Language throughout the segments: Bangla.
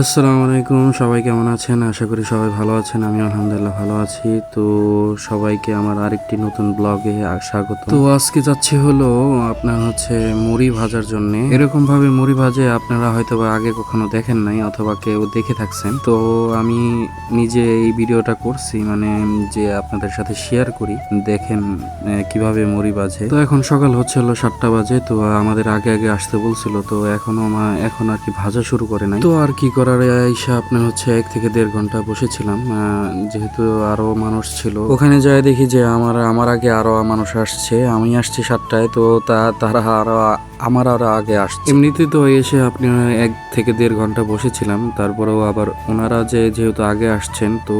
আসসালামু আলাইকুম, সবাই কেমন আছেন? আশা করি সবাই ভালো আছেন, আমি আলহামদুলিল্লাহ ভালো আছি। তো সবাইকে আমার আরেকটি নতুন ব্লগে স্বাগত তো আজকে যাচ্ছি হলো আপনার হচ্ছে মুড়ি ভাজার জন্য। এরকম ভাবে মুড়ি ভাজে আপনারা হয়তো বা আগে কখনো দেখেন নাই অথবা কেউ দেখে থাকছেন। তো আমি নিজে এই ভিডিওটা করছি মানে যে আপনাদের সাথে শেয়ার করি, দেখেন কীভাবে মুড়ি ভাজে। তো এখন সকাল হচ্ছে হলো সাতটা বাজে, তো আমাদের আগে আগে আসতে বলছিল, তো এখনও এখন আর কি ভাজা শুরু করে নাই। তো আর কি করার আইসা আপনার হচ্ছে এক থেকে দেড় ঘণ্টা বসেছিলাম যেহেতু আরও মানুষ ছিল। ওখানে যায় দেখি যে আমার আমার আগে আরও মানুষ আসছে আমি আসছি সাতটায় তো তা তারা আরও আমার আরও আগে আসছে। এমনিতে তো এসে আপনি এক থেকে দেড় ঘণ্টা বসেছিলাম তারপরেও আবার ওনারা যে যেহেতু আগে আসছেন তো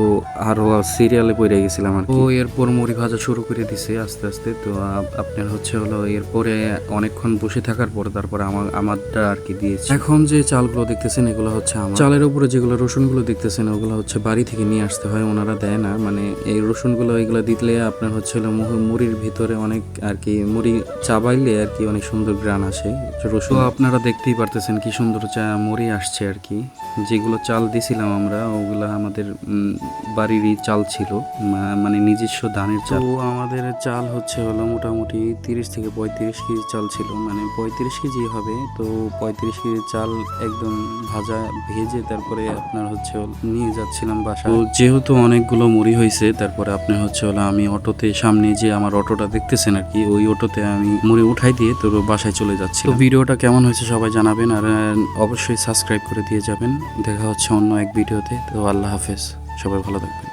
আরও সিরিয়ালে পড়ে গেছিলাম আর। তো এরপর মুড়ি ভাজা শুরু করে দিছে আস্তে আস্তে তো আপ- আপনার হচ্ছে হলো এরপরে অনেকক্ষণ বসে থাকার পর তারপরে আমার আমারটা আর কি দিয়েছে। এখন যে চালগুলো দেখতেছেন এগুলো হচ্ছে চালের উপরে যেগুলো রসুনগুলো দেখতেছেন ওগুলো হচ্ছে বাড়ি থেকে নিয়ে আসতে হয় ওনারা দেয় না। মানে এই রসুনগুলো এগুলো দিলে আপনার হচ্ছে মুড়ির ভিতরে অনেক আর কি মুড়ি চাবাইলে আর কি অনেক সুন্দর গ্রান আসে। রসুন আপনারা দেখতেই পারতেছেন কি সুন্দর চা মুড়ি আসছে আর কি। যেগুলো চাল দিছিলাম আমরা ওগুলো আমাদের উম, বাড়িরই চাল ছিল। মানে নিজস্ব ধানের চাল। আমাদের চাল হচ্ছে হলো মোটামুটি তিরিশ থেকে পঁয়ত্রিশ কেজি চাল ছিল। মানে পঁয়ত্রিশ কেজি হবে তো পঁয়ত্রিশ কেজি চাল একদম ভাজা ভেজে তারপরে আপনার হচ্ছে নিয়ে যাচ্ছিলাম বাসা তো যেহেতু অনেকগুলো মুড়ি হয়েছে তারপরে আপনার হচ্ছে হলো আমি অটোতে সামনে যে আমার অটোটা দেখতেছেন আর কি, ওই অটোতে আমি মুড়ি উঠাই দিয়ে তোর বাসায় চলে যাচ্ছি। তো ভিডিওটা কেমন হয়েছে সবাই জানাবেন আর অবশ্যই সাবস্ক্রাইব করে দিয়ে যাবেন। দেখা হচ্ছে অন্য এক ভিডিওতে। তো আল্লাহ হাফেজ। সবাই ভালো থাকবেন।